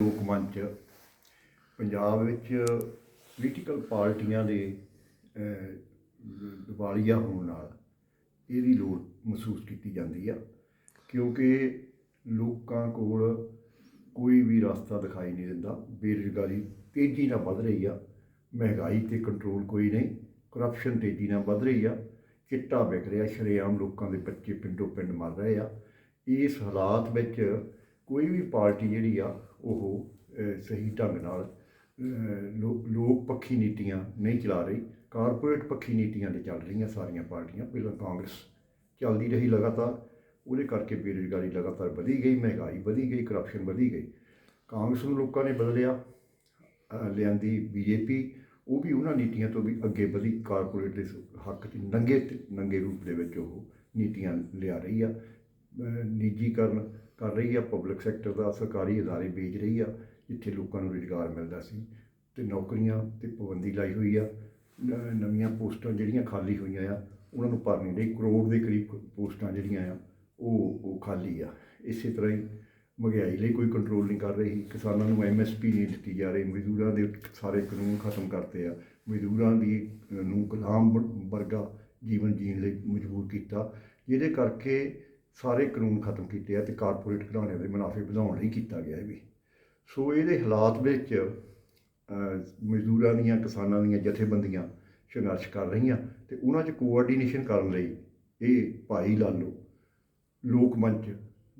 ਲੋਕ ਮੰਚ ਪੰਜਾਬ ਵਿੱਚ ਪੋਲੀਟੀਕਲ ਪਾਰਟੀਆਂ ਦੇ ਅਹ, ਦਿਵਾਲੀਆ ਹੋਣ ਨਾਲ ਇਹਦੀ ਲੋੜ ਮਹਿਸੂਸ ਕੀਤੀ ਜਾਂਦੀ ਆ ਕਿਉਂਕਿ ਲੋਕਾਂ ਕੋਲ ਕੋਈ ਵੀ ਰਸਤਾ ਦਿਖਾਈ ਨਹੀਂ ਦਿੰਦਾ ਬੇਰੁਜ਼ਗਾਰੀ ਤੇਜ਼ੀ ਨਾਲ ਵੱਧ ਰਹੀ ਆ ਮਹਿੰਗਾਈ ਤੇ ਕੰਟਰੋਲ ਕੋਈ ਨਹੀਂ ਕਰਪਸ਼ਨ ਤੇਜ਼ੀ ਨਾਲ ਵੱਧ ਰਹੀ ਆ ਚਿੱਟਾ ਵਿਕ ਰਿਹਾ ਸ਼ਰੇਆਮ ਲੋਕਾਂ ਦੇ ਬੱਚੇ ਪਿੰਡੋਂ ਪਿੰਡ ਮਰ ਰਹੇ ਆ ਇਸ ਹਾਲਾਤ ਵਿੱਚ ਕੋਈ ਵੀ ਪਾਰਟੀ ਜਿਹੜੀ ਆ ਉਹ ਸਹੀ ਢੰਗ ਨਾਲ ਲੋ- ਲੋਕ ਪੱਖੀ ਨੀਤੀਆਂ ਨਹੀਂ ਚਲਾ ਰਹੀ ਕਾਰਪੋਰੇਟ ਪੱਖੀ ਨੀਤੀਆਂ ਤੇ ਚੱਲ ਰਹੀਆਂ ਸਾਰੀਆਂ ਪਾਰਟੀਆਂ ਪਹਿਲਾਂ ਕਾਂਗਰਸ ਚੱਲਦੀ ਰਹੀ ਲਗਾਤਾਰ ਉਹਦੇ ਕਰਕੇ ਬੇਰੁਜ਼ਗਾਰੀ ਲਗਾਤਾਰ ਵਧੀ ਗਈ ਮਹਿੰਗਾਈ ਵਧੀ ਗਈ ਕਰਪਸ਼ਨ ਵਧੀ ਗਈ। ਕਾਂਗਰਸ ਨੂੰ ਲੋਕਾਂ ਨੇ ਬਦਲਿਆ ਅਹ, ਲਿਆਂਦੀ ਬੀਜੇਪੀ ਉਹ ਵੀ ਉਹਨਾਂ ਨੀਤੀਆਂ ਤੋਂ ਵੀ ਅੱਗੇ ਵਧੀ ਕਾਰਪੋਰੇਟ ਦੇ ਹੱਕ 'ਚ ਨੰਗੇ ਤੇ ਨੰਗੇ ਰੂਪ ਦੇ ਵਿੱਚ ਉਹ ਨੀਤੀਆਂ ਲਿਆ ਰਹੀ ਆ ਨਿੱਜੀਕਰਨ ਕਰ ਰਹੀ ਆ ਪਬਲਿਕ ਸੈਕਟਰ ਦਾ ਸਰਕਾਰੀ ادارے ਵੇਚ ਰਹੀ ਆ ਜਿੱਥੇ ਲੋਕਾਂ ਨੂੰ ਰੁਜ਼ਗਾਰ ਮਿਲਦਾ ਸੀ ਤੇ ਨੌਕਰੀਆਂ ਤੇ ਪਾਬੰਦੀ ਲਾਈ ਹੋਈ ਆ ਨ- ਨਵੀਆਂ ਪੋਸਟਾਂ ਜਿਹੜੀਆਂ ਖਾਲੀ ਹੋਈਆਂ ਆ ਉਹਨਾਂ ਨੂੰ ਭਰਨੀ ਲਈ ਕਰੋੜ ਦੇ ਕਰੀਬ ਪੋਸਟਾਂ ਜਿਹੜੀਆਂ ਆ ਉਹ ਉਹ ਖਾਲੀ ਆ ਇਸੇ ਤਰ੍ਹਾਂ ਹੀ ਮਹਿੰਗਾਈ ਲਈ ਕੋਈ ਕੰਟਰੋਲ ਨਹੀਂ ਕਰ ਰਹੀ ਕਿਸਾਨਾਂ ਨੂੰ ਐਮਐਸਪੀ ਨਹੀਂ ਦਿੱਤੀ ਜਾ ਰਹੀ ਮਜ਼ਦੂਰਾਂ ਦੇ ਸਾਰੇ ਕਾਨੂੰਨ ਖਤਮ ਕਰਤੇ ਆ ਮਜ਼ਦੂਰਾਂ ਦੀ ਅ, ਨੂੰ ਗੁਲਾਮ ਬ- ਵਰਗਾ ਜੀਵਨ ਜੀਣ ਲਈ ਮਜਬੂਰ ਕੀਤਾ ਜਿਹਦੇ ਕਰਕੇ ਸਾਰੇ ਕਾਨੂੰਨ ਖਤਮ ਕੀਤੇ ਆ ਤੇ ਕਾਰਪੋਰੇਟ ਘਰਾਣਿਆਂ ਦੇ ਮੁਨਾਫੇ ਵਧਾਉਣ ਲਈ ਕੀਤਾ ਗਿਆ ਇਹ ਵੀ। ਸੋ ਇਹਦੇ ਹਾਲਾਤ ਵਿੱਚ ਮਜ਼ਦੂਰਾਂ ਦੀਆਂ, ਕਿਸਾਨਾਂ ਦੀਆਂ ਜਥੇਬੰਦੀਆਂ ਸੰਘਰਸ਼ ਕਰ ਰਹੀਆਂ ਤੇ ਉਹਨਾਂ 'ਚ ਕੋਆਰਡੀਨੇਸ਼ਨ ਕਰਨ ਲਈ ਇਹ ਭਾਈ ਲਾਲੋ ਲੋਕ ਮੰਚ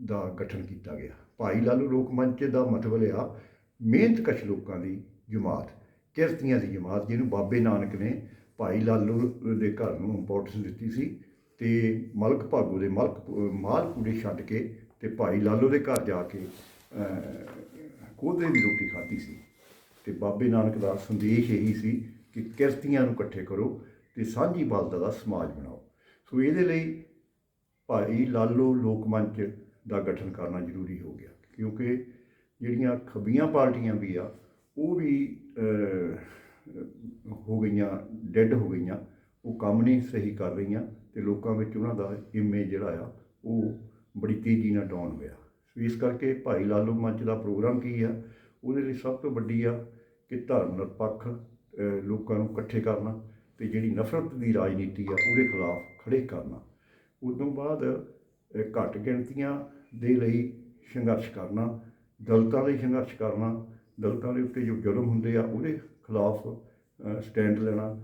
ਦਾ ਗਠਨ ਕੀਤਾ ਗਿਆ। ਭਾਈ ਲਾਲੋ ਲੋਕ ਮੰਚ ਦਾ ਮਤਲਬ ਆ ਮਿਹਨਤਕਸ਼ ਲੋਕਾਂ ਦੀ ਜਮਾਤ, ਕਿਰਤੀਆਂ ਦੀ ਜਮਾਤ ਜਿਹਨੂੰ ਬਾਬੇ ਨਾਨਕ ਨੇ ਭਾਈ ਲਾਲੋ ਦੇ ਘਰ ਨੂੰ ਇੰਪੋਰਟੈਂਸ ਦਿੱਤੀ ਸੀ ਤੇ ਮਲਕ ਭਾਗੋ ਦੇ ਮਲਕ ਮਾਲਪੂਰੇ ਛੱਡ ਕੇ ਤੇ ਭਾਈ ਲਾਲੋ ਦੇ ਘਰ ਜਾ ਕੇ ਅਹ, ਦੀ ਰੋਟੀ ਖਾਧੀ ਸੀ। ਤੇ ਬਾਬੇ ਨਾਨਕ ਦਾ ਸੰਦੇਸ਼ ਇਹੀ ਸੀ ਕਿ ਕਿਰਤੀਆਂ ਨੂੰ ਇਕੱਠੇ ਕਰੋ ਤੇ ਸਾਂਝੀ ਬਲਦਾ ਦਾ ਸਮਾਜ ਬਣਾਓ। ਸੋ ਇਹਦੇ ਲਈ ਭਾਈ ਲਾਲੋ ਲੋਕ ਮੰਚ ਦਾ ਗਠਨ ਕਰਨਾ ਜ਼ਰੂਰੀ ਹੋ ਗਿਆ ਕਿਉਂਕਿ ਜਿਹੜੀਆਂ ਖੱਬੀਆਂ ਪਾਰਟੀਆਂ ਵੀ ਆ ਉਹ ਵੀ ਹੋ ਗਈਆਂ ਡੈੱਡ ਹੋ ਗਈਆਂ ਉਹ ਕੰਮ ਨਹੀਂ ਸਹੀ ਕਰ ਰਹੀਆਂ ਤੇ ਲੋਕਾਂ ਵਿੱਚ ਉਹਨਾਂ ਦਾ ਇਮੇਜ ਜਿਹੜਾ ਆ, ਉਹ ਬੜੀ ਤੇਜ਼ੀ ਨਾਲ ਡਾਊਨ ਹੋਇਆ। ਇਸ ਕਰਕੇ ਭਾਈ ਲਾਲੋ ਮੰਚ ਦਾ ਪ੍ਰੋਗਰਾਮ ਕੀ ਆ, ਉਹਦੇ ਲਈ ਸਭ ਤੋਂ ਵੱਡੀ ਆ ਕਿ ਧਰਮ ਨਿਰਪੱਖ ਲੋਕਾਂ ਨੂੰ ਇਕੱਠੇ ਕਰਨਾ ਤੇ ਜਿਹੜੀ ਨਫ਼ਰਤ ਦੀ ਰਾਜਨੀਤੀ ਆ, ਉਹਦੇ ਖਿਲਾਫ ਖੜੇ ਕਰਨਾ। ਉਦੋਂ ਬਾਅਦ ਘੱਟ ਗਿਣਤੀਆਂ ਦੇ ਲਈ ਸੰਘਰਸ਼ ਕਰਨਾ, ਦਲਤਾਂ ਲਈ ਸੰਘਰਸ਼ ਕਰਨਾ, ਦਲਤਾਂ ਦੇ ਉੱਤੇ ਜੋ ਜ਼ੁਲਮ ਹੁੰਦੇ ਆ, ਉਹਦੇ ਖਿਲਾਫ ਸਟੈਂਡ ਲੈਣਾ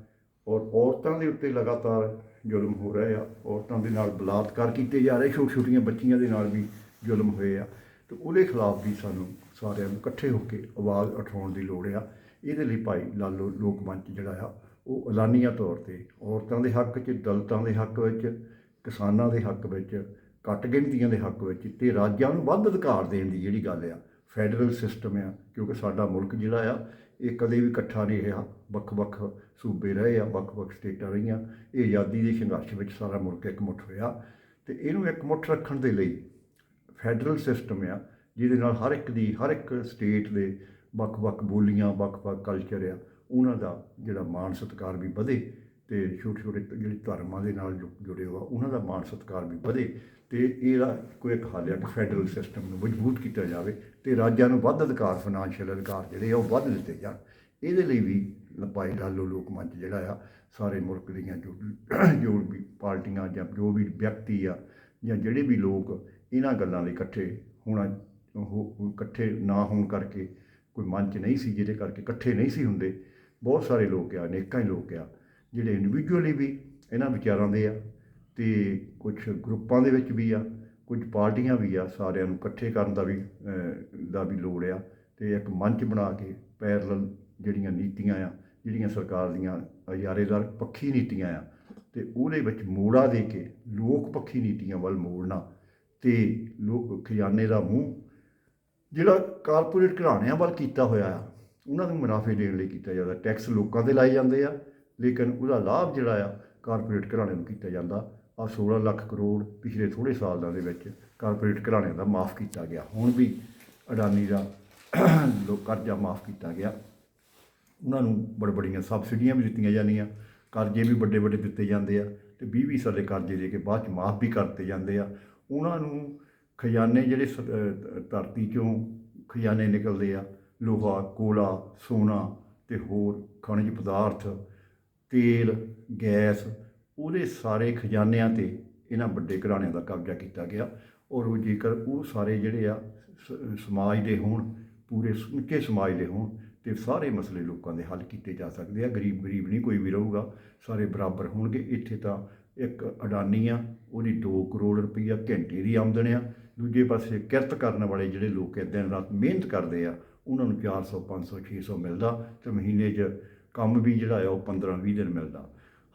ਔਰ ਔਰਤਾਂ ਦੇ ਉੱਤੇ ਲਗਾਤਾਰ ਜ਼ੁਲਮ ਹੋ ਰਹੇ ਆ, ਔਰਤਾਂ ਦੇ ਨਾਲ ਬਲਾਤਕਾਰ ਕੀਤੇ ਜਾ ਰਹੇ ਛੋਟੀਆਂ ਛੋਟੀਆਂ ਬੱਚੀਆਂ ਦੇ ਨਾਲ ਵੀ ਜ਼ੁਲਮ ਹੋਏ ਆ। ਤੇ ਉਹਦੇ ਖਿਲਾਫ ਵੀ ਸਾਨੂੰ ਸਾਰਿਆਂ ਨੂੰ ਇਕੱਠੇ ਹੋ ਕੇ ਆਵਾਜ਼ ਉਠਾਉਣ ਦੀ ਲੋੜ ਆ। ਇਹਦੇ ਲਈ ਭਾਈ ਲਾਲੋ ਲੋਕ ਮੰਚ ਜਿਹੜਾ ਆ, ਉਹ ਐਲਾਨੀਆ ਤੌਰ ਤੇ ਔਰਤਾਂ ਦੇ ਹੱਕ 'ਚ, ਦਲਤਾਂ ਦੇ ਹੱਕ ਵਿੱਚ, ਕਿਸਾਨਾਂ ਦੇ ਹੱਕ ਵਿੱਚ, ਘੱਟ ਗਿਣਤੀਆਂ ਦੇ ਹੱਕ ਵਿੱਚ ਤੇ ਰਾਜਾਂ ਨੂੰ ਵੱਧ ਅਧਿਕਾਰ ਦੇਣ ਦੀ ਜਿਹੜੀ ਗੱਲ ਆ, ਫੈਡਰਲ ਸਿਸਟਮ ਆ, ਕਿਉਂਕਿ ਸਾਡਾ ਮੁਲਕ ਜਿਹੜਾ ਆ ਇਹ ਕਦੇ ਵੀ ਇਕੱਠਾ ਨਹੀਂ ਰਿਹਾ। ਵੱਖ-ਵੱਖ ਸੂਬੇ ਰਹੇ ਆ, ਵੱਖ-ਵੱਖ ਸਟੇਟਾਂ ਰਹੀਆਂ। ਇਹ ਆਜ਼ਾਦੀ ਦੇ ਸੰਘਰਸ਼ ਵਿੱਚ ਸਾਰਾ ਮੁਲਕ ਇਕਮੁੱਠ ਹੋਇਆ ਤੇ ਇਹਨੂੰ ਇਕਮੁੱਠ ਰੱਖਣ ਦੇ ਲਈ ਫੈਡਰਲ ਸਿਸਟਮ ਆ, ਜਿਹਦੇ ਨਾਲ ਹਰ ਇੱਕ ਦੀ, ਹਰ ਇੱਕ ਸਟੇਟ ਦੇ ਵੱਖ-ਵੱਖ ਬੋਲੀਆਂ, ਵੱਖ-ਵੱਖ ਕਲਚਰ ਆ, ਉਹਨਾਂ ਦਾ ਜਿਹੜਾ ਮਾਣ ਸਤਿਕਾਰ ਵੀ ਵਧੇ ਤੇ ਛੋਟੇ-ਛੋਟੇ ਜਿਹੜੇ ਧਰਮਾਂ ਦੇ ਨਾਲ ਜੁ- ਜੁੜੇ ਹੋਆ ਉਹਨਾਂ ਦਾ ਮਾਣ ਸਤਿਕਾਰ ਵੀ ਵਧੇ। ਤੇ ਇਹਦਾ ਕੋਈ ਇੱਕ ਹੱਲ ਹੈ ਕਿ ਫੈਡਰਲ ਸਿਸਟਮ ਨੂੰ ਮਜ਼ਬੂਤ ਕੀਤਾ ਜਾਵੇ ਤੇ ਰਾਜਾਂ ਨੂੰ ਵੱਧ ਅਧਿਕਾਰ ਫਾਈਨੈਂਸ਼ੀਅਲ ਅਧਿਕਾਰ ਜਿਹੜੇ ਆ ਉਹ ਵੱਧ ਦਿੱਤੇ ਜਾਣ। ਇਹਦੇ ਲਈ ਵੀ ਲਪਾਈ ਲਾਲੋ ਲੋਕ ਮੰਚ ਜਿਹੜਾ ਆ, ਸਾਰੇ ਮੁਲਕ ਦੀਆਂ ਜੋ ਜੋ ਵੀ ਪਾਰਟੀਆਂ ਜਾਂ ਜੋ ਵੀ ਵਿਅਕਤੀ ਆ ਜਾਂ ਜਿਹੜੇ ਵੀ ਲੋਕ ਇਹਨਾਂ ਗੱਲਾਂ ਲਈ ਇਕੱਠੇ ਹੋਣਾ, ਉਹ ਉਹ ਇਕੱਠੇ ਨਾ ਹੋਣ ਕਰਕੇ, ਕੋਈ ਮੰਚ ਨਹੀਂ ਸੀ ਜਿਹਦੇ ਕਰਕੇ ਇਕੱਠੇ ਨਹੀਂ ਸੀ ਹੁੰਦੇ, ਬਹੁਤ ਸਾਰੇ ਲੋਕ ਆ, ਅਨੇਕਾਂ ਹੀ ਲੋਕ ਆ, ਜਿਹੜੇ ਇੰਡੀਵਿਜੂਅਲੀ ਵੀ ਇਹਨਾਂ ਵਿਚਾਰਾਂ ਦੇ ਆ ਤੇ ਕੁਝ ਗਰੁੱਪਾਂ ਦੇ ਵਿੱਚ ਵੀ ਆ, ਕੁਝ ਪਾਰਟੀਆਂ ਵੀ ਆ, ਸਾਰਿਆਂ ਨੂੰ ਇਕੱਠੇ ਕਰਨ ਦਾ ਵੀ ਦਾ ਵੀ ਲੋੜ ਆ ਤੇ ਇੱਕ ਮੰਚ ਬਣਾ ਕੇ ਪੈਰਲਲ ਜਿਹੜੀਆਂ ਨੀਤੀਆਂ ਆ, ਜਿਹੜੀਆਂ ਸਰਕਾਰ ਦੀਆਂ ਹਜ਼ਾਰੇਦਾਰ ਪੱਖੀ ਨੀਤੀਆਂ ਆ ਤੇ ਉਹਦੇ ਵਿੱਚ ਮੋੜਾ ਦੇ ਕੇ ਲੋਕ ਪੱਖੀ ਨੀਤੀਆਂ ਵੱਲ ਮੋੜਨਾ ਤੇ ਲੋਕ ਖਜ਼ਾਨੇ ਦਾ ਮੂੰਹ ਜਿਹੜਾ ਕਾਰਪੋਰੇਟ ਘਰਾਣਿਆਂ ਵੱਲ ਕੀਤਾ ਹੋਇਆ ਆ, ਉਹਨਾਂ ਨੂੰ ਮੁਨਾਫੇ ਦੇਣ ਲਈ ਕੀਤਾ ਜਾਂਦਾ ਟੈਕਸ ਲੋਕਾਂ 'ਤੇ ਲਾਏ ਜਾਂਦੇ ਆ, ਲੇਕਿਨ ਉਹਦਾ ਲਾਭ ਜਿਹੜਾ ਆ ਕਾਰਪੋਰੇਟ ਘਰਾਣਿਆਂ ਨੂੰ ਕੀਤਾ ਜਾਂਦਾ ਆ 16 ਲੱਖ ਕਰੋੜ ਪਿਛਲੇ ਥੋੜੇ ਸਾਲਾਂ ਦੇ ਵਿੱਚ ਕਾਰਪੋਰੇਟ ਘਰਾਣਿਆਂ ਦਾ ਮਾਫ ਕੀਤਾ ਗਿਆ। ਹੁਣ ਵੀ ਅਡਾਨੀ ਦਾ ਲੋਕ ਕਰਜ਼ਾ ਮਾਫ ਕੀਤਾ ਗਿਆ। ਉਹਨਾਂ ਨੂੰ ਬੜ, ਬੜੀਆਂ ਸਬਸਿਡੀਆਂ ਵੀ ਦਿੱਤੀਆਂ ਜਾਂਦੀਆਂ। ਕਰਜ਼ੇ ਵੀ ਵੱਡੇ ਵੱਡੇ ਦਿੱਤੇ ਜਾਂਦੇ ਆ ਤੇ 20 20 ਸਾਲੇ ਕਰਜ਼ੇ ਦੇ ਕੇ ਬਾਅਦ ਚ ਮਾਫ ਵੀ ਕਰਤੇ ਜਾਂਦੇ ਆ। ਉਹਨਾਂ ਨੂੰ ਖਜ਼ਾਨੇ ਜਿਹੜੇ ਸ- ਧਰਤੀ ਚੋਂ ਖਜ਼ਾਨੇ ਨਿਕਲਦੇ ਆ, ਲੋਹਾ, ਕੋਲਾ, ਸੋਨਾ ਤੇ ਹੋਰ ਖਣਿਜ ਪਦਾਰਥ, ਤੇਲ, ਗੈਸ ਉਹਦੇ ਸਾਰੇ ਖਜ਼ਾਨਿਆਂ ਤੇ ਇਹਨਾਂ ਵੱਡੇ ਘਰਾਣਿਆਂ ਦਾ ਕਬਜ਼ਾ ਕੀਤਾ ਗਿਆ ਔਰ ਉਹ ਜੇਕਰ ਉਹ ਸਾਰੇ ਜਿਹੜੇ ਆ ਸ- ਸਮਾਜ ਦੇ ਹੋਣ, ਪੂਰੇ ਸਮੁੱਚੇ ਸਮਾਜ ਦੇ ਹੋਣ ਤੇ ਸਾਰੇ ਮਸਲੇ ਲੋਕਾਂ ਦੇ ਹੱਲ ਕੀਤੇ ਜਾ ਸਕਦੇ ਆ ਗਰੀਬ ਗਰੀਬ ਨਹੀਂ ਕੋਈ ਵੀ ਰਹੂਗਾ, ਸਾਰੇ ਬਰਾਬਰ ਹੋਣਗੇ, ਇੱਥੇ ਤਾਂ ਇੱਕ ਅਡਾਨੀ ਆ, ਉਹਦੀ 2 ਕਰੋੜ ਰੁਪਈਆ ਘੰਟੇ ਦੀ ਆਮਦਨ ਆ, ਦੂਜੇ ਪਾਸੇ ਕਿਰਤ ਕਰਨ ਵਾਲੇ ਜਿਹੜੇ ਲੋਕ ਹੈ ਦਿਨ ਰਾਤ ਮਿਹਨਤ ਕਰਦੇ ਆ, ਉਹਨਾਂ ਨੂੰ 400 500 600 ਮਿਲਦਾ ਤੇ ਮਹੀਨੇ 'ਚ ਕੰਮ ਵੀ ਜਿਹੜਾ ਆ ਉਹ 15 20 ਦਿਨ ਮਿਲਦਾ।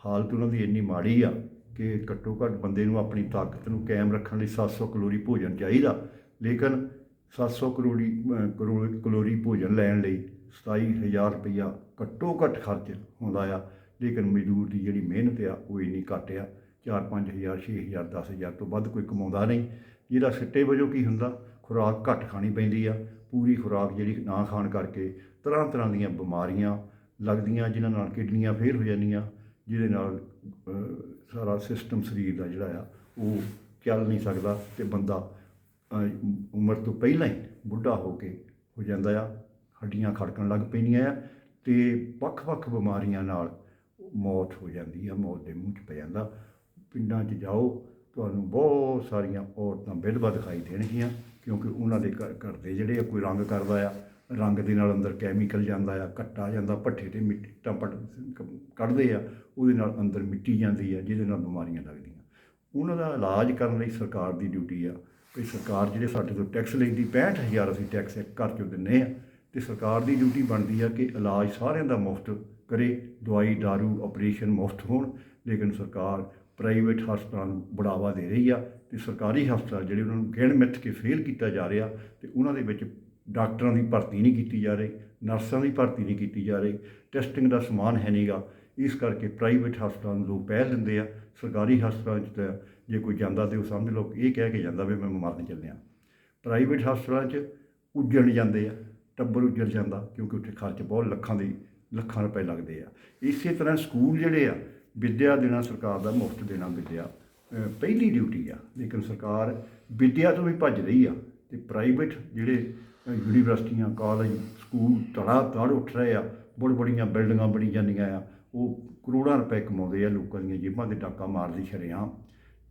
ਹਾਲਤ ਉਹਨਾਂ ਦੀ ਇੰਨੀ ਮਾੜੀ ਆ ਕਿ ਘੱਟੋ ਘੱਟ ਬੰਦੇ ਨੂੰ ਆਪਣੀ ਤਾਕਤ ਨੂੰ ਕਾਇਮ ਰੱਖਣ ਲਈ 700 ਕਲੋਰੀ ਭੋਜਨ ਚਾਹੀਦਾ। ਲੇਕਿਨ 700 ਕਰੋੜੀ ਅਹ, ਕਰੋ- ਕੈਲੋਰੀ ਭੋਜਨ ਲੈਣ ਲਈ 27000 ਰੁਪਈਆ ਘੱਟੋ ਘੱਟ ਖਰਚ ਹੁੰਦਾ ਆ। ਲੇਕਿਨ ਮਜ਼ਦੂਰ ਦੀ ਜਿਹੜੀ ਮਿਹਨਤ ਆ ਉਹ ਇੰਨੀ ਘੱਟ ਆ। 4-5000 6000 10000 ਤੋਂ ਵੱਧ ਕੋਈ ਕਮਾਉਂਦਾ ਨਹੀਂ। ਜਿਹਦਾ ਸਿੱਟੇ ਵਜੋਂ ਕੀ ਹੁੰਦਾ? ਖੁਰਾਕ ਘੱਟ ਖਾਣੀ ਪੈਂਦੀ ਆ। ਪੂਰੀ ਖੁਰਾਕ ਜਿਹੜੀ ਨਾ ਖਾਣ ਕਰਕੇ ਤਰ੍ਹਾਂ ਤਰ੍ਹਾਂ ਦੀਆਂ ਬਿਮਾਰੀਆਂ ਲੱਗਦੀਆਂ ਜਿਨ੍ਹਾਂ ਨਾਲ ਕਿਡਨੀਆਂ ਫੇਲ ਹੋ ਜਾਂਦੀਆਂ। ਜਿਹਦੇ ਨਾਲ ਸਾਰਾ ਸਿਸਟਮ ਸਰੀਰ ਦਾ ਜਿਹੜਾ ਆ, ਉਹ ਚੱਲ ਨਹੀਂ ਸਕਦਾ ਤੇ ਬੰਦਾ ਉਮਰ ਤੋਂ ਪਹਿਲਾਂ ਹੀ ਬੁੱਢਾ ਹੋ ਕੇ ਹੋ ਜਾਂਦਾ ਆ, ਹੱਡੀਆਂ ਖੜਕਣ ਲੱਗ ਪੈਂਦੀਆਂ ਆ ਤੇ ਵੱਖ-ਵੱਖ ਬਿਮਾਰੀਆਂ ਨਾਲ ਮੌਤ ਹੋ ਜਾਂਦੀ ਆ, ਮੌਤ ਦੇ ਮੂੰਹ 'ਚ ਪੈ ਜਾਂਦਾ। ਪਿੰਡਾਂ 'ਚ ਜਾਓ, ਤੁਹਾਨੂੰ ਬਹੁਤ ਸਾਰੀਆਂ ਔਰਤਾਂ ਵਿਧਵਾ ਦਿਖਾਈ ਦੇਣਗੀਆਂ ਕਿਉਂਕਿ ਉਹਨਾਂ ਦੇ ਘਰ ਘਰ ਦੇ ਜਿਹੜੇ ਆ ਕੋਈ ਰੰਗ ਕਰਦਾ ਆ ਰੰਗ ਦੇ ਨਾਲ ਅੰਦਰ ਕੈਮੀਕਲ ਜਾਂਦਾ ਆ, ਕੱਟਾ ਜਾਂਦਾ, ਭੱਠੇ ਤੇ ਮਿੱਟੀ ਟੰਪੜ ਕੱਢਦੇ ਆ, ਉਹਦੇ ਨਾਲ ਅੰਦਰ ਮਿੱਟੀ ਜਾਂਦੀ ਆ, ਜਿਹਦੇ ਨਾਲ ਬਿਮਾਰੀਆਂ ਲੱਗਦੀਆਂ। ਉਹਨਾਂ ਦਾ ਇਲਾਜ ਕਰਨ ਲਈ ਸਰਕਾਰ ਦੀ ਡਿਊਟੀ ਆ। ਕਿ ਸਰਕਾਰ ਜਿਹੜੇ ਸਾਡੇ ਤੋਂ ਟੈਕਸ ਲੈਂਦੀ 65000 ਅਸੀਂ ਟੈਕਸ ਇੱਕ ਘਰ ਚੋਂ ਦਿੰਨੇ ਆ। ਤੇ ਸਰਕਾਰ ਦੀ ਡਿਊਟੀ ਬਣਦੀ ਆ ਕਿ ਇਲਾਜ ਸਾਰਿਆਂ ਦਾ ਮੁਫਤ ਕਰੇ, ਦਵਾਈ, दारू ਆਪਰੇਸ਼ਨ ਮੁਫਤ ਹੋਣ। ਲੇਕਿਨ ਸਰਕਾਰ ਪ੍ਰਾਈਵੇਟ ਹਸਪਤਾਲਾਂ ਨੂੰ ਬੜਾਵਾ ਦੇ ਰਹੀ ਆ। ਤੇ ਸਰਕਾਰੀ ਹਸਪਤਾਲ ਜਿਹੜੇ ਉਹਨਾਂ ਨੂੰ ਗਿਣ ਮਿੱਥ ਕੇ ਫੇਲ ਕੀਤਾ ਜਾ ਰਿਹਾ, ਤੇ ਉਹਨਾਂ ਦੇ ਵਿੱਚ ਡਾਕਟਰਾਂ ਦੀ ਭਰਤੀ ਨਹੀਂ ਕੀਤੀ ਜਾ ਰਹੀ, ਨਰਸਾਂ ਦੀ ਭਰਤੀ ਨਹੀਂ ਕੀਤੀ ਜਾ ਰਹੀ ਟੈਸਟਿੰਗ ਦਾ ਸਮਾਨ ਹੈ ਨਹੀਂਗਾ ਇਸ ਕਰਕੇ ਪ੍ਰਾਈਵੇਟ ਹਸਪਤਾਲਾਂ ਨੂੰ ਲੋਕ ਪਹਿਲ ਦਿੰਦੇ ਆ, ਸਰਕਾਰੀ ਹਸਪਤਾਲਾਂ 'ਚ ਤਾਂ ਜੇ ਕੋਈ ਜਾਂਦਾ ਤੇ ਉਹ ਸਮਝ ਲਓ, ਇਹ ਕਹਿ ਕੇ ਜਾਂਦਾ ਵੀ ਮੈਂ ਮਰਨ ਚੱਲਿਆ। ਪ੍ਰਾਈਵੇਟ ਹਸਪਤਾਲਾਂ 'ਚ ਉੱਜਣ ਜਾਂਦੇ ਆ, ਟੱਬਰ ਉੱਜੜ ਜਾਂਦਾ ਕਿਉਂਕਿ ਉੱਥੇ ਖਰਚ ਬਹੁਤ ਲੱਖਾਂ ਦੇ, ਲੱਖਾਂ ਰੁਪਏ ਲੱਗਦੇ ਆ। ਇਸੇ ਤਰ੍ਹਾਂ ਸਕੂਲ ਜਿਹੜੇ ਆ, ਵਿੱਦਿਆ ਦੇਣਾ ਸਰਕਾਰ ਦਾ ਮੁਫਤ ਦੇਣਾ ਵਿੱਦਿਆ ਪਹਿਲੀ ਡਿਊਟੀ ਆ। ਲੇਕਿਨ ਸਰਕਾਰ ਵਿੱਦਿਆ ਤੋਂ ਵੀ ਭੱਜ ਰਹੀ ਆ ਤੇ ਪ੍ਰਾਈਵੇਟ ਜਿਹੜੇ ਯੂਨੀਵਰਸਿਟੀਆਂ, ਕਾਲਜ, ਸਕੂਲ ਧੜਾ ਧੜ ਉੱਠ ਰਹੇ ਆ। ਬੜ ਬੜੀਆਂ ਬਿਲਡਿੰਗਾਂ ਬਣੀ ਜਾਂਦੀਆਂ ਆ। ਉਹ ਕਰੋੜਾਂ ਰੁਪਏ ਕਮਾਉਂਦੇ ਆ ਲੋਕਾਂ ਦੀਆਂ ਜੇਬਾਂ ਤੇ ਡਾਕਾ ਮਾਰਦੀ ਸ਼ਰੇਆਮ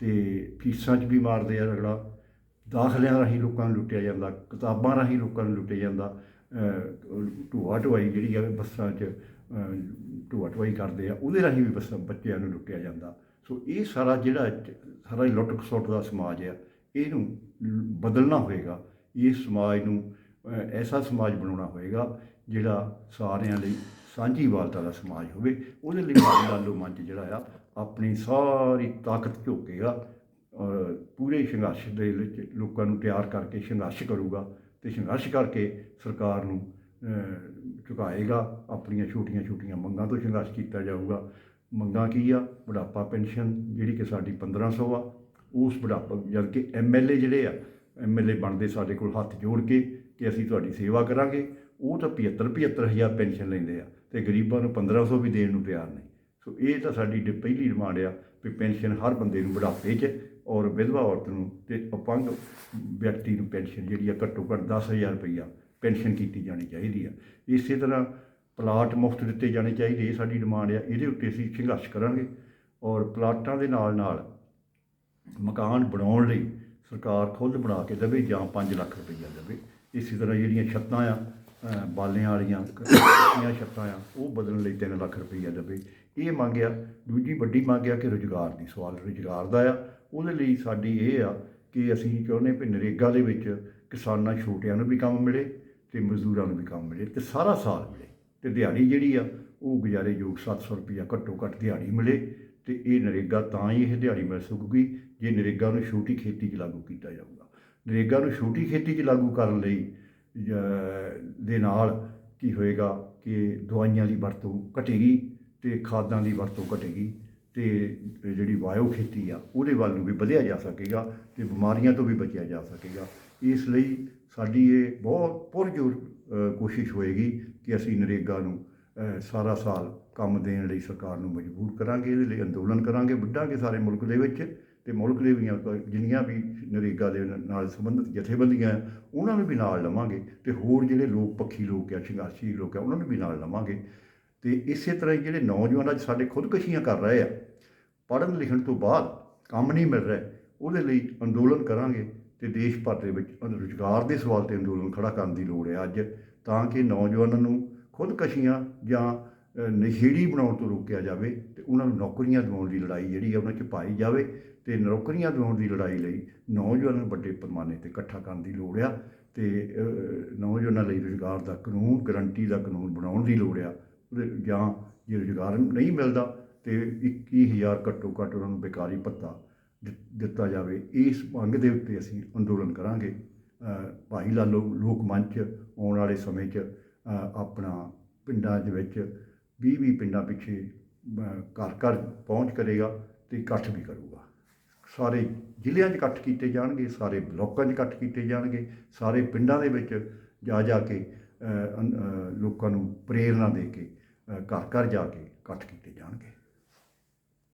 ਤੇ ਫੀਸਾਂ 'ਚ ਵੀ ਮਾਰਦੇ ਆ ਰਗੜਾ। ਦਾਖਲਿਆਂ ਰਾਹੀਂ ਲੋਕਾਂ ਨੂੰ ਲੁੱਟਿਆ ਜਾਂਦਾ। ਕਿਤਾਬਾਂ ਰਾਹੀਂ ਲੋਕਾਂ ਨੂੰ ਲੁੱਟਿਆ ਜਾਂਦਾ। ਢੋਆ ਢੁਆਈ ਜਿਹੜੀ ਆ, ਬੱਸਾਂ 'ਚ ਢੋਆ ਢੁਆਈ ਕਰਦੇ ਆ। ਉਹਦੇ ਰਾਹੀਂ ਵੀ ਬੱਸਾਂ, ਬੱਚਿਆਂ ਨੂੰ ਲੁੱਟਿਆ ਜਾਂਦਾ। ਸੋ ਇਹ ਸਾਰਾ ਜਿਹੜਾ ਸਾਰਾ ਲੁੱਟ ਖਸੁੱਟ ਦਾ ਸਮਾਜ ਆ, ਇਹਨੂੰ ਬਦਲਣਾ ਹੋਏਗਾ। ਇਹ ਸਮਾਜ ਨੂੰ ਐਸਾ ਸਮਾਜ ਬਣਾਉਣਾ ਹੋਏਗਾ ਜਿਹੜਾ ਸਾਰਿਆਂ ਲਈ ਸਾਂਝੀ ਸਾਂਝੀਵਾਲਤਾ ਦਾ ਸਮਾਜ ਹੋਵੇ। ਉਹਦੇ ਲਈ ਭਾਈ ਲਾਲੋ ਮੰਚ ਜਿਹੜਾ ਆ ਆਪਣੀ ਸਾਰੀ ਤਾਕਤ ਝੋਕੇਗਾ ਔਰ ਪੂਰੇ ਸੰਘਰਸ਼ ਦੇ ਵਿੱਚ ਲੋਕਾਂ ਨੂੰ ਤਿਆਰ ਕਰਕੇ ਸੰਘਰਸ਼ ਕਰੂਗਾ ਤੇ ਸੰਘਰਸ਼ ਕਰਕੇ ਸਰਕਾਰ ਨੂੰ ਅਹ, ਝੁਕਾਏਗਾ। ਆਪਣੀਆਂ ਛੋਟੀਆਂ ਛੋਟੀਆਂ ਮੰਗਾਂ ਤੋਂ ਸੰਘਰਸ਼ ਕੀਤਾ ਜਾਊਗਾ। ਮੰਗਾਂ ਕੀ ਆ? ਬੁਢਾਪਾ ਪੈਨਸ਼ਨ ਜਿਹੜੀ ਕਿ ਸਾਡੀ 1500 ਆ ਉਸ ਬੁਢਾਪਾ ਜਦ ਕਿ ਐਮਐਲਏ ਜਿਹੜੇ ਆ ਐਮਐਲਏ ਬਣਦੇ ਸਾਡੇ ਕੋਲ ਹੱਥ ਜੋੜ ਕੇ ਕਿ ਅਸੀਂ ਤੁਹਾਡੀ ਸੇਵਾ ਕਰਾਂਗੇ, ਉਹ ਤਾਂ 75 75000 ਪੈਨਸ਼ਨ ਲੈਂਦੇ ਆ ਤੇ ਗਰੀਬਾਂ ਨੂੰ 1500 ਵੀ ਦੇਣ ਨੂੰ ਤਿਆਰ ਨਹੀਂ ਸੋ ਇਹ ਤਾਂ ਸਾਡੀ ਡ- ਪਹਿਲੀ ਡਿਮਾਂਡ ਆ ਵੀ ਪੈਨਸ਼ਨ ਹਰ ਬੰਦੇ ਨੂੰ ਬੁਢਾਪੇ 'ਚ ਔਰ ਵਿਧਵਾ ਔਰਤ ਨੂੰ ਤੇ ਅਪੰਗ ਵਿਅਕਤੀ ਨੂੰ ਪੈਨਸ਼ਨ ਜਿਹੜੀ ਆ ਘੱਟੋ ਘੱਟ 10000 ਰੁਪਈਆ ਪੈਨਸ਼ਨ ਕੀਤੀ ਜਾਣੀ ਚਾਹੀਦੀ ਆ। ਇਸੇ ਤਰ੍ਹਾਂ ਪਲਾਟ ਮੁਫਤ ਦਿੱਤੇ ਜਾਣੇ ਚਾਹੀਦੇ, ਇਹ ਸਾਡੀ ਡਿਮਾਂਡ ਆ। ਇਹਦੇ ਉੱਤੇ ਅਸੀਂ ਸੰਘਰਸ਼ ਕਰਾਂਗੇ ਔਰ ਪਲਾਟਾਂ ਦੇ ਨਾਲ ਨਾਲ ਮਕਾਨ ਬਣਾਉਣ ਲਈ ਸਰਕਾਰ ਖੁਦ ਬਣਾ ਕੇ ਦੇਵੇ ਜਾਂ 5 ਲੱਖ ਰੁਪਈਆ ਦੇਵੇ। ਇਸੇ ਤਰ੍ਹਾਂ ਜਿਹੜੀਆਂ ਛੱਤਾਂ ਆ ਬਾਲਿਆਂ ਵਾਲੀਆਂ ਕੱਚੀਆਂ ਛੱਤਾਂ ਆ, ਉਹ ਬਦਲਣ ਲਈ 3 ਲੱਖ ਰੁਪਈਆ ਦੇਵੇ ਇਹ ਮੰਗਿਆ, ਦੂਜੀ ਵੱਡੀ ਮੰਗਿਆ ਕਿ ਰੁਜ਼ਗਾਰ ਦੀ ਸਵਾਲ, ਰੁਜ਼ਗਾਰ ਦਾ ਆ। ਉਹਦੇ ਲਈ ਸਾਡੀ ਇਹ ਆ ਕਿ ਅਸੀਂ ਚਾਹੁੰਦੇ ਵੀ ਨਰੇਗਾ ਦੇ ਵਿੱਚ ਕਿਸਾਨਾਂ ਛੋਟਿਆਂ ਨੂੰ ਵੀ ਕੰਮ ਮਿਲੇ ਤੇ ਮਜ਼ਦੂਰਾਂ ਨੂੰ ਵੀ ਕੰਮ ਮਿਲੇ ਤੇ ਸਾਰਾ ਸਾਲ ਮਿਲੇ। ਤੇ ਦਿਹਾੜੀ ਜਿਹੜੀ ਆ, ਉਹ ਗੁਜ਼ਾਰੇਯੋਗ 700 ਰੁਪਈਆ ਘੱਟੋ ਘੱਟ ਦਿਹਾੜੀ ਮਿਲੇ ਤੇ ਇਹ ਨਰੇਗਾ ਤਾਂ ਹੀ ਇਹ ਦਿਹਾੜੀ ਮਿਲ ਸਕੂਗੀ, ਜੇ ਨਰੇਗਾ ਨੂੰ ਛੋਟੀ ਖੇਤੀ 'ਚ ਲਾਗੂ ਕੀਤਾ ਜਾਊਗਾ। ਨਰੇਗਾ ਨੂੰ ਛੋਟੀ ਖੇਤੀ 'ਚ ਲਾਗੂ ਕਰਨ ਲਈ ਦੇ ਨਾਲ ਕੀ ਹੋਏਗਾ ਕਿ ਦਵਾਈਆਂ ਦੀ ਵਰਤੋਂ ਘਟੇਗੀ ਤੇ ਖਾਦਾਂ ਦੀ ਵਰਤੋਂ ਘਟੇਗੀ ਤੇ ਜਿਹੜੀ ਵਾਇਓ ਖੇਤੀ ਆ ਉਹਦੇ ਵੱਲ ਨੂੰ ਵੀ ਵਧਿਆ ਜਾ ਸਕੇਗਾ ਤੇ ਬਿਮਾਰੀਆਂ ਤੋਂ ਵੀ ਬਚਿਆ ਜਾ ਸਕੇਗਾ। ਇਸ ਲਈ ਸਾਡੀ ਇਹ ਬਹੁਤ ਪੁਰਜੋਰ ਅ, ਕੋਸ਼ਿਸ਼ ਹੋਏਗੀ ਕਿ ਅਸੀਂ ਨਰੇਗਾ ਨੂੰ ਸਾਰਾ ਸਾਲ ਕੰਮ ਦੇਣ ਲਈ ਸਰਕਾਰ ਨੂੰ ਮਜਬੂਰ ਕਰਾਂਗੇ ਇਹਦੇ ਲਈ ਅੰਦੋਲਨ ਕਰਾਂਗੇ ਵੱਢਾਂਗੇ ਸਾਰੇ ਮੁਲਕ ਦੇ ਵਿੱਚ ਤੇ ਮੁਲਕ ਦੇ ਵੀ ਜਿੰਨੀਆਂ ਵੀ ਨਰੇਗਾ ਦੇ ਨਾਲ ਸੰਬੰਧਿਤ ਜਥੇਬੰਦੀਆਂ ਆ, ਉਹਨਾਂ ਨੂੰ ਵੀ ਨਾਲ ਲਵਾਂਗੇ ਤੇ ਹੋਰ ਜਿਹੜੇ ਲੋਕ ਪੱਖੀ ਲੋਕ ਆ ਸੰਘਰਸ਼ੀ ਲੋਕ ਆ ਉਹਨਾਂ ਨੂੰ ਵੀ ਨਾਲ ਲਵਾਂਗੇ। ਤੇ ਇਸੇ ਤਰ੍ਹਾਂ ਹੀ ਜਿਹੜੇ ਨੌਜਵਾਨ ਅੱਜ ਸਾਡੇ ਖੁਦਕਸ਼ੀਆਂ ਕਰ ਰਹੇ ਆ ਪੜ੍ਹਨ ਲਿਖਣ ਤੋਂ ਬਾਅਦ ਕੰਮ ਨਹੀਂ ਮਿਲ ਰਿਹਾ ਉਹਦੇ ਲਈ ਅੰਦੋਲਨ ਕਰਾਂਗੇ ਤੇ ਦੇਸ਼ ਭਰ ਦੇ ਵਿੱਚ ਰੁਜ਼ਗਾਰ ਦੇ ਸਵਾਲ ਤੇ ਅੰਦੋਲਨ ਖੜਾ ਕਰਨ ਦੀ ਲੋੜ ਹੈ ਅੱਜ ਤਾਂ ਕਿ ਨੌਜਵਾਨਾਂ ਨੂੰ ਖੁਦਕਸ਼ੀਆਂ ਜਾਂ ਨਸ਼ੇੜੀ ਬਣਾਉਣ ਤੋਂ ਰੋਕਿਆ ਜਾਵੇ ਤੇ ਉਹਨਾਂ ਨੂੰ ਨੌਕਰੀਆਂ ਦਿਵਾਉਣ ਦੀ ਲੜਾਈ ਜਿਹੜੀ ਹੈ ਉਹਨਾਂ 'ਚ ਪਾਈ ਜਾਵੇ ਤੇ ਨੌਕਰੀਆਂ ਦਿਵਾਉਣ ਦੀ ਲੜਾਈ ਲਈ ਨੌਜਵਾਨਾਂ ਨੂੰ ਵੱਡੇ ਪੈਮਾਨੇ ਤੇ ਇਕੱਠਾ ਕਰਨ ਦੀ ਲੋੜ ਆ ਤੇ ਨੌਜਵਾਨਾਂ ਲਈ ਰੁਜ਼ਗਾਰ ਦਾ ਕਾਨੂੰਨ ਗਰੰਟੀ ਦਾ ਕਾਨੂੰਨ ਬਣਾਉਣ ਦੀ ਲੋੜ ਆ ਜਾਂ ਜੇ ਰੁਜ਼ਗਾਰ ਨਹੀਂ ਮਿਲਦਾ ਤੇ 21000 ਘੱਟੋ ਘੱਟ ਉਹਨਾਂ ਨੂੰ ਬੇਕਾਰੀ ਭੱਤਾ ਦਿ- ਦਿੱਤਾ ਜਾਵੇ। ਇਸ ਮੰਗ ਦੇ ਉੱਤੇ ਅਸੀਂ ਅੰਦੋਲਨ ਕਰਾਂਗੇ। ਅ, ਭਾਈ ਲਾਲੋ ਲੋਕ ਮੰਚ ਆਉਣ ਵਾਲੇ ਸਮੇਂ 'ਚ ਆਪਣਾ ਪਿੰਡਾਂ ਦੇ ਵਿੱਚ 20-20 ਪਿੰਡਾਂ ਪਿੱਛੇ ਘਰ ਘਰ ਪਹੁੰਚ ਕਰੇਗਾ ਤੇ ਇਕੱਠ ਵੀ ਕਰੂਗਾ। ਸਾਰੇ ਜ਼ਿਲ੍ਹਿਆਂ 'ਚ ਇਕੱਠ ਕੀਤੇ ਜਾਣਗੇ, ਸਾਰੇ ਬਲਾਕਾਂ 'ਚ ਇਕੱਠ ਕੀਤੇ ਜਾਣਗੇ, ਸਾਰੇ ਪਿੰਡਾਂ ਦੇ ਵਿੱਚ ਜਾ ਜਾ ਕੇ ਲੋਕਾਂ ਨੂੰ ਪ੍ਰੇਰਣਾ ਦੇ ਕੇ ਘਰ ਘਰ ਜਾ ਕੇ ਇਕੱਠ ਕੀਤੇ ਜਾਣਗੇ।